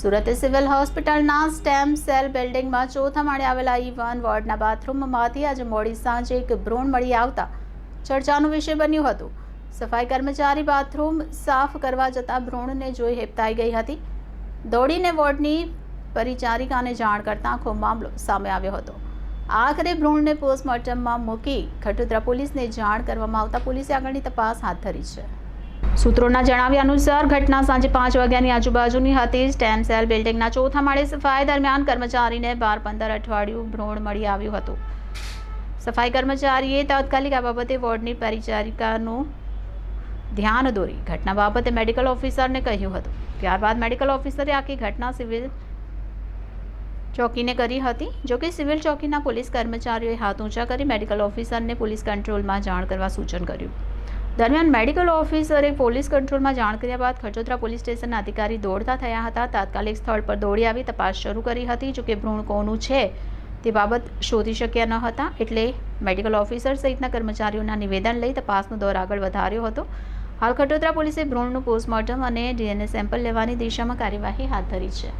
Surat civil હોસ્પિટલના stem cell બિલ્ડિંગમાં ચોથા માળે આવેલા ઈ વન વોર્ડના બાથરૂમમાંથી આજે મોડી સાંજે એક ભ્રૂણ મળી આવતા ચર્ચાનો વિષય બન્યું હતું. સફાઈ કર્મચારી બાથરૂમ સાફ કરવા જતાં ભ્રૂણને જોઈ હેપતાઈ ગઈ હતી. દોડીને વોર્ડની પરિચારિકાને જાણ કરતાં આખો મામલો સામે આવ્યો હતો. આખરે ભ્રૂણને પોસ્ટમોર્ટમમાં મૂકી ખટોદરા પોલીસને જાણ કરવામાં આવતા પોલીસે આગળની તપાસ હાથ ધરી છે. સૂત્રોના જણાવ્યા અનુસાર ઘટના સાંજે પાંચ વાગ્યાની આજુબાજુની હતી. સ્ટેમ સેલ બિલ્ડિંગના ચોથા માળે સફાઈ દરમિયાન કર્મચારીને બાર પંદર અઠવાડિયું ભ્રૂણ મળી આવ્યું હતું. સફાઈ કર્મચારીએ તાત્કાલિક આ બાબતે વોર્ડની પરિચારિકાનું ધ્યાન દોરી ઘટના બાબતે મેડિકલ ઓફિસરને કહ્યું હતું. ત્યારબાદ મેડિકલ ઓફિસરે આખી ઘટના સિવિલ ચોકીને કરી હતી જોકે સિવિલ ચોકીના પોલીસ કર્મચારીઓએ હાથ ઊંચા કરી મેડિકલ ઓફિસરને પોલીસ કંટ્રોલમાં જાણ કરવા સૂચન કર્યું. દરમિયાન મેડિકલ ઓફિસરે પોલીસ કંટ્રોલમાં જાણ કર્યા બાદ ખટોદરા પોલીસ સ્ટેશનના અધિકારી દોડતા થયા હતા. તાત્કાલિક સ્થળ પર દોડી આવી તપાસ શરૂ કરી હતી, જોકે ભ્રૂણ કોનું છે તે બાબત શોધી શક્યા ન હતા. એટલે મેડિકલ ઓફિસર સહિતના કર્મચારીઓના નિવેદન લઈ તપાસનો દોર આગળ વધાર્યો હતો. હાલ ખટોદરા પોલીસે ભ્રૂણનું પોસ્ટમોર્ટમ અને ડીએનએ સેમ્પલ લેવાની દિશામાં કાર્યવાહી હાથ ધરી છે.